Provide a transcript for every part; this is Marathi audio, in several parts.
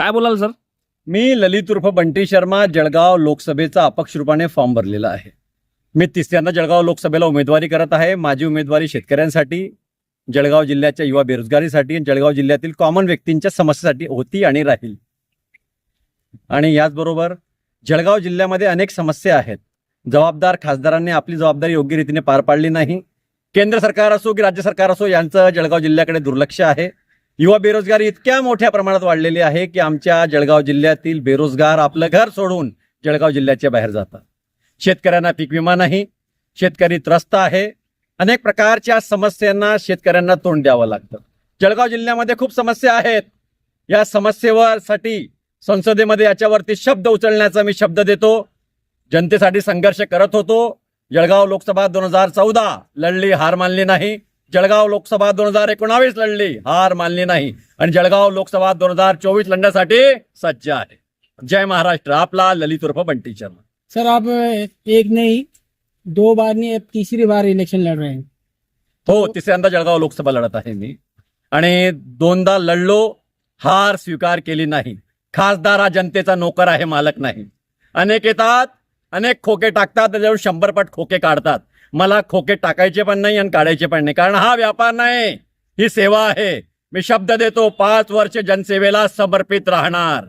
काय बोलाल सर? मी ललित उर्फ बंटी शर्मा जळगाव लोकसभेचा अपक्ष रूपाने फॉर्म भरलेला आहे. मी तिसऱ्यांदा जळगाव लोकसभेला उमेदवारी करत आहे. माझी उमेदवारी शेतकऱ्यांसाठी जळगाव जिल्ह्याच्या युवा बेरोजगारीसाठी आणि जळगाव जिल्ह्यातील कॉमन व्यक्तींच्या समस्येसाठी होती आणि राहील. आणि याचबरोबर जळगाव जिल्ह्यामध्ये अनेक समस्या आहेत. जबाबदार खासदारांनी आपली जबाबदारी योग्य रीतीने पार पाडली नाही. केंद्र सरकार असो की राज्य सरकार असो यांचं जळगाव जिल्ह्याकडे दुर्लक्ष आहे. युवा बेरोजगारी इतक्या मोठ्या प्रमाणात वाढलेली आहे की आमच्या जळगाव जिल्ह्यातील बेरोजगार आपलं घर सोडून जळगाव जिल्ह्याच्या बाहेर जातात. शेतकऱ्यांना पीक विमा नाही शेतकरी त्रस्त आहे. अनेक प्रकारच्या समस्यांना शेतकऱ्यांना तोंड द्यावं लागतं. जळगाव जिल्ह्यामध्ये खूप समस्या आहेत. या समस्येवर साठी संसदेमध्ये याच्यावरती शब्द उचलण्याचा मी शब्द देतो. जनतेसाठी संघर्ष करत होतो. जळगाव लोकसभा दोन हजार चौदा लढली हार मानली नाही. जळगाव लोकसभा दोन हजार एकोणावीस लढली. हार मानली नाही. आणि जळगाव लोकसभा दोन हजार चोवीस लढण्यासाठी सज्ज आहे. जय महाराष्ट्र. आपला ललित उर्फ बंटी शर्मा. सर आप एक नहीं दो बार नहीं तीसरी बार इलेक्शन लड़ रहे हैं। हो तिसऱ्यांदा जळगाव लोकसभा लढत आहे मी. आणि दोनदा लढलो हार स्वीकार केली नाही. खासदार हा जनतेचा नोकर आहे मालक नाही. अनेक येतात अनेक खोके टाकतात त्याच्यावर शंभर पट खोके काढतात. मला खोके टाकायचे पण नाही आणि काढायचे पण नाही. कारण हा व्यापार नाही ही सेवा आहे. मी शब्द देतो पाच वर्ष जनसेवेला समर्पित राहणार.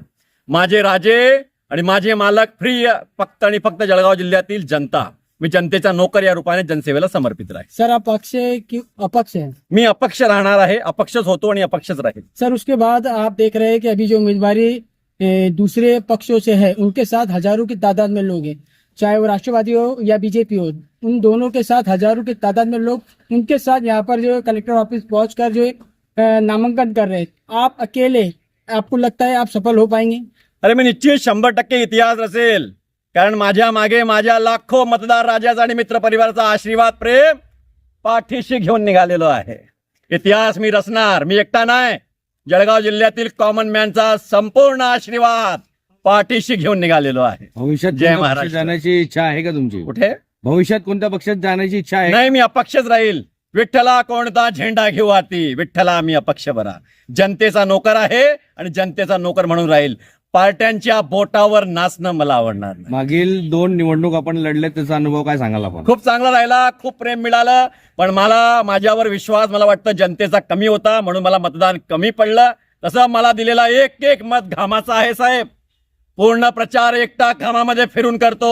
माझे राजे आणि माझे मालक फ्री फक्त आणि फक्त जळगाव जिल्ह्यातील जनता. मी जनतेचा नोकर या रूपाने जनसेवेला समर्पित राहील. सर आप पक्ष है कि अपक्ष है मी अपक्ष राहणार आहे अपक्षच होतो आणि अपक्षच राहील. सर उसके बाद आप देख रहे हैं कि अभी जो उम्मीदवारी दूसरे पक्षों से है उनके साथ हजारों की तादाद में लोग हैं। चाहे वो राष्ट्रवादी हो या बीजेपी हो उन दोनों के साथ हजारों की तादाद में लोग उनके साथ यहाँ पर जो है कलेक्टर ऑफिस पहुँच कर जो है नामांकन कर रहे हैं। आप अकेले आपको लगता है आप सफल हो पाएंगे? अरे मी निश्चित शंभर टक्के इतिहास रचेल कारण माझ्या मागे माझ्या लाखो मतदार राजाचा आणि मित्र परिवाराचा आशीर्वाद प्रेम पाठीशी घेऊन निघालेलो आहे. इतिहास मी रचणार मी एकटा नाही. जळगाव जिल्ह्यातील कॉमन मॅनचा संपूर्ण आशीर्वाद. पाठीशी घेऊन निघालेलो आहे. भविष्यात जय कोणत्या पक्षात महाराष्ट्र. जाण्याची इच्छा आहे का तुमची? कुठे? भविष्यात कोणत्या पक्षात जाण्याची इच्छा आहे? नाही मी अपक्षच राहील. विठ्ठला कोणता झेंडा घेऊ हाती विठ्ठला मी अपक्ष बरा. जनतेचा नोकर आहे आणि जनतेचा नोकर म्हणून राहील. पार्ट्यांच्या बोटावर नाचणं मला आवडणार नाही. मागील दोन निवडणूक आपण लढले त्याचा अनुभव काय सांगाल आपण? खूप चांगला राहिला खूप प्रेम मिळालं पण मला माझ्यावर विश्वास मला वाटतं जनतेचा कमी होता म्हणून मला मतदान कमी पडलं. तसं मला दिलेला एक एक मत घामाचा आहे साहेब. पूर्ण प्रचार एकटा घामामध्ये फिरून करतो.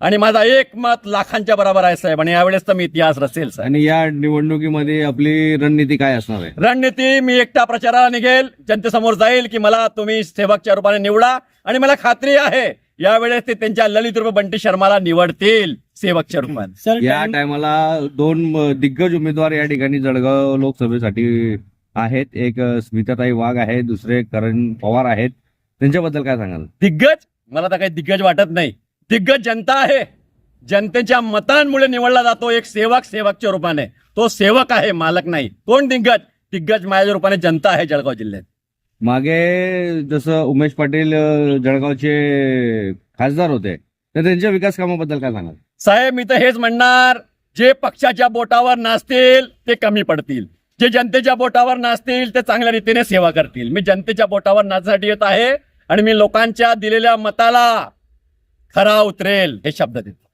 आणि माझा एक मत लाखांच्या बरोबर आहे साहेब. आणि यावेळेस तर मी इतिहास रचेल साहेब. आणि या निवडणुकीमध्ये आपली रणनीती काय असणार आहे? रणनीती मी एकटा प्रचाराला निघेल जनतेसमोर जाईल की मला तुम्ही सेवकच्या रूपाने निवडा आणि मला खात्री आहे यावेळेस ते त्यांच्या ललित रूप बंटी शर्माला निवडतील सेवकच्या रूपाने. सर या टायमाला दोन दिग्गज उमेदवार या ठिकाणी जळगाव लोकसभेसाठी आहेत. एक स्मिताताई वाघ आहे दुसरे करण पवार आहेत. त्यांच्याबद्दल काय सांगाल? दिग्गज? मला तर काही दिग्गज वाटत नाही. दिग्गज जनता आहे. जनतेच्या मतांमुळे निवडला जातो एक सेवक सेवकच्या रूपाने. तो सेवक आहे मालक नाही. कोण दिग्गज? दिग्गज माझ्या रूपाने जनता आहे जळगाव जिल्ह्यात. मागे जसं उमेश पाटील जळगावचे खासदार होते तर त्यांच्या विकास कामाबद्दल काय सांगाल? साहेब मी तर हेच म्हणणार जे पक्षाच्या बोटावर नाचतील ते कमी पडतील. जे जनतेच्या बोटावर नाचतील ते चांगल्या रीतीने सेवा करतील. मी जनतेच्या बोटावर नाचण्यासाठी येत आहे. आणि मी लोकांच्या दिलेल्या मताला खरा उतरेल हे शब्द देतो.